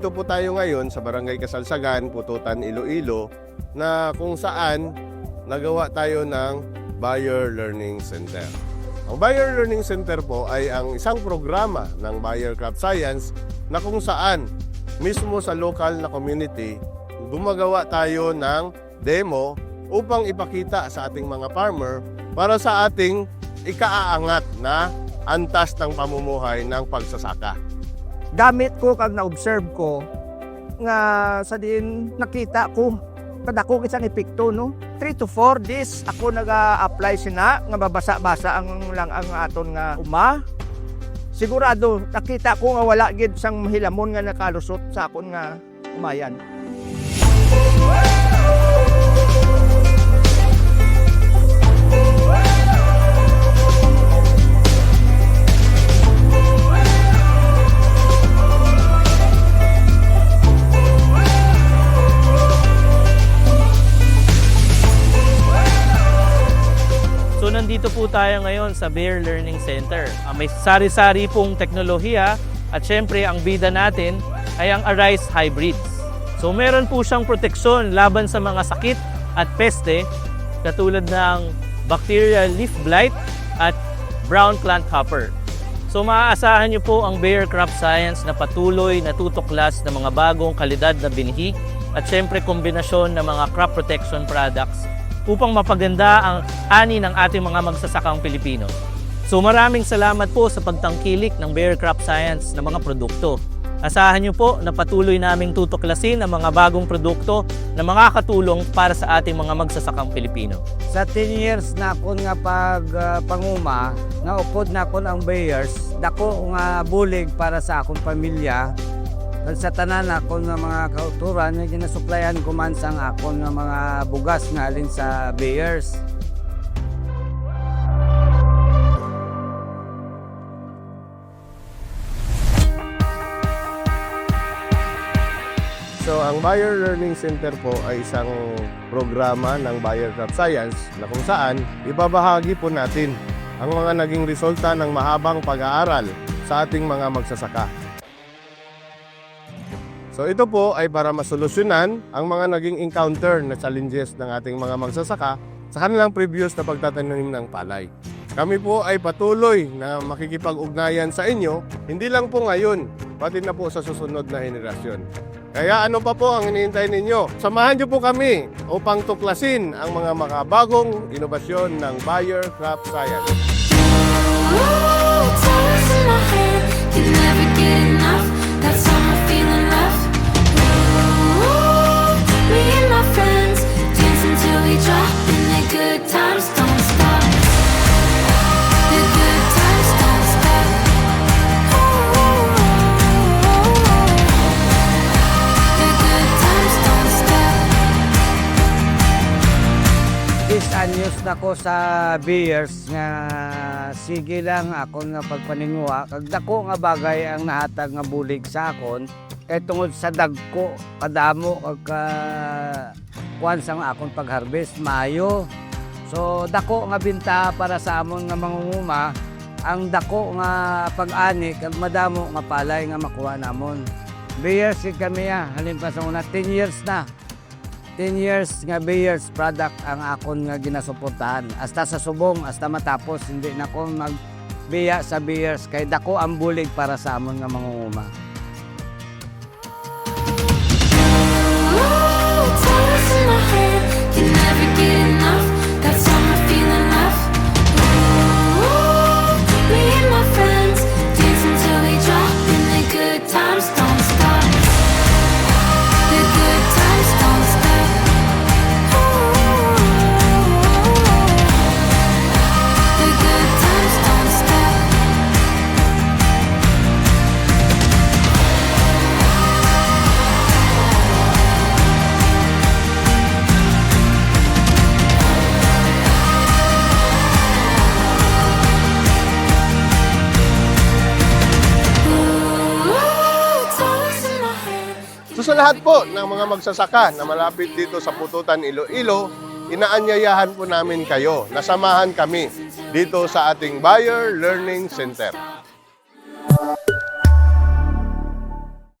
Nandito po tayo ngayon sa Barangay Kasalsagan, Pututan, Iloilo na kung saan nagawa tayo ng Buyer Learning Center. Ang Buyer Learning Center po ay ang isang programa ng Buyer Craft Science na kung saan mismo sa local na community gumagawa tayo ng demo upang ipakita sa ating mga farmer para sa ating ikaaangat na antas ng pamumuhay ng pagsasaka. Gamit ko kag na-observe ko nga sa din nakita ko kada ko isang epekto no? 3 to 4 days ako naga-apply sina nga mabasa-basa ang lang ang aton nga uma. Sigurado nakita ko nga wala gid sang mahilamon nga nakalusot sa akon nga umayan nandito po tayo ngayon sa Bear Learning Center. Ah, may sari-sari pong teknolohiya at syempre ang bida natin ay ang Arise Hybrids. So meron po siyang proteksyon laban sa mga sakit at peste katulad ng bacterial leaf blight at brown plant hopper. So maaasahan niyo po ang Bayer Crop Science na patuloy na tutuklas ng mga bagong kalidad na binhi at syempre kombinasyon ng mga crop protection products upang mapaganda ang ani ng ating mga magsasakang Pilipino. So maraming salamat po sa pagtangkilik ng Bayer Crop Science ng mga produkto. Asahan niyo po na patuloy naming tutuklasin ang mga bagong produkto na makakatulong para sa ating mga magsasakang Pilipino. sa 10 years na ako nga pag ah, panguma nga upod na ako ang bayers dako nga bulig para sa akong pamilya Kag sa tanan ako nga mga kauturan nga ginasuplayan ko man sang ako nga mga bugas nga alin sa bayers So ang Buyer Learning Center po ay isang programa ng Buyer Craft Science na kung saan ibabahagi po natin ang mga naging resulta ng mahabang pag-aaral sa ating mga magsasaka. So ito po ay para masolusyonan ang mga naging encounter na challenges ng ating mga magsasaka sa kanilang previous na pagtatanim ng palay. Kami po ay patuloy na makikipag-ugnayan sa inyo, hindi lang po ngayon, pati na po sa susunod na henerasyon. Kaya ano pa po ang hinihintay ninyo? Samahan niyo po kami upang tuklasin ang mga makabagong inobasyon ng Bayer Craft Science. Anyos na ko sa beers nga sige lang ako nga pagpaninguha. Kag dako nga bagay ang nahatag nga bulig sa akon kay tungod sa dagko kadamo kag ka kuan sang akon pagharvest mayo so dako nga binta para sa amon nga mangunguma ang dako nga pag-ani kag madamo nga palay nga makuha namon. Beers kami ya halin pa sa una 10 years na 10 years nga Bayers product ang akon nga ginasuportahan. Hasta sa subong, hasta matapos, hindi na ko magbiya sa Bayers kay dako ang bulig para sa amon nga mangunguma. Ooh, sa lahat po ng mga magsasaka na malapit dito sa Pututan, Iloilo, inaanyayahan po namin kayo na samahan kami dito sa ating Buyer Learning Center.